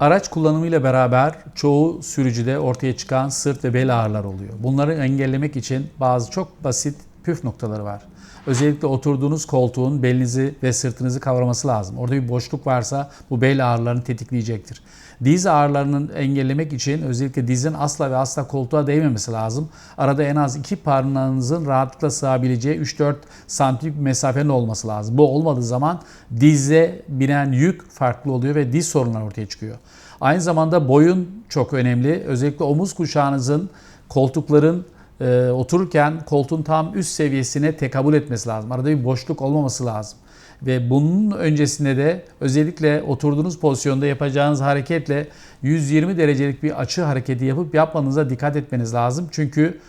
Araç kullanımıyla beraber çoğu sürücüde ortaya çıkan sırt ve bel ağrılar oluyor. Bunları engellemek için bazı çok basit püf noktaları var. Özellikle oturduğunuz koltuğun belinizi ve sırtınızı kavraması lazım. Orada bir boşluk varsa bu bel ağrılarını tetikleyecektir. Diz ağrılarını engellemek için özellikle dizin asla ve asla koltuğa değmemesi lazım. Arada en az iki parmağınızın rahatlıkla sığabileceği 3-4 santimlik bir mesafenin olması lazım. Bu olmadığı zaman dize binen yük farklı oluyor ve diz sorunları ortaya çıkıyor. Aynı zamanda boyun çok önemli. Özellikle omuz kuşağınızın koltukların e, otururken koltuğun tam üst seviyesine tekabül etmesi lazım. Arada bir boşluk olmaması lazım. Ve bunun öncesinde de özellikle oturduğunuz pozisyonda yapacağınız hareketle 120 derecelik bir açı hareketi yapıp yapmanıza dikkat etmeniz lazım. Çünkü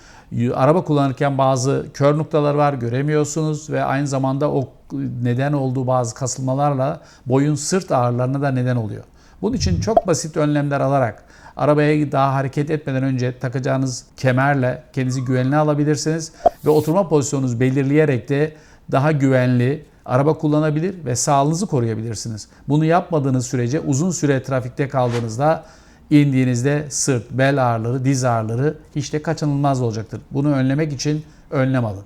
araba kullanırken bazı kör noktalar var göremiyorsunuz ve aynı zamanda o neden olduğu bazı kasılmalarla boyun sırt ağrılarına da neden oluyor. Bunun için çok basit önlemler alarak arabaya daha hareket etmeden önce takacağınız kemerle kendinizi güvenli alabilirsiniz ve oturma pozisyonunuzu belirleyerek de daha güvenli araba kullanabilir ve sağlığınızı koruyabilirsiniz. Bunu yapmadığınız sürece uzun süre trafikte kaldığınızda indiğinizde sırt, bel ağrıları, diz ağrıları hiç kaçınılmaz olacaktır. Bunu önlemek için önlem alın.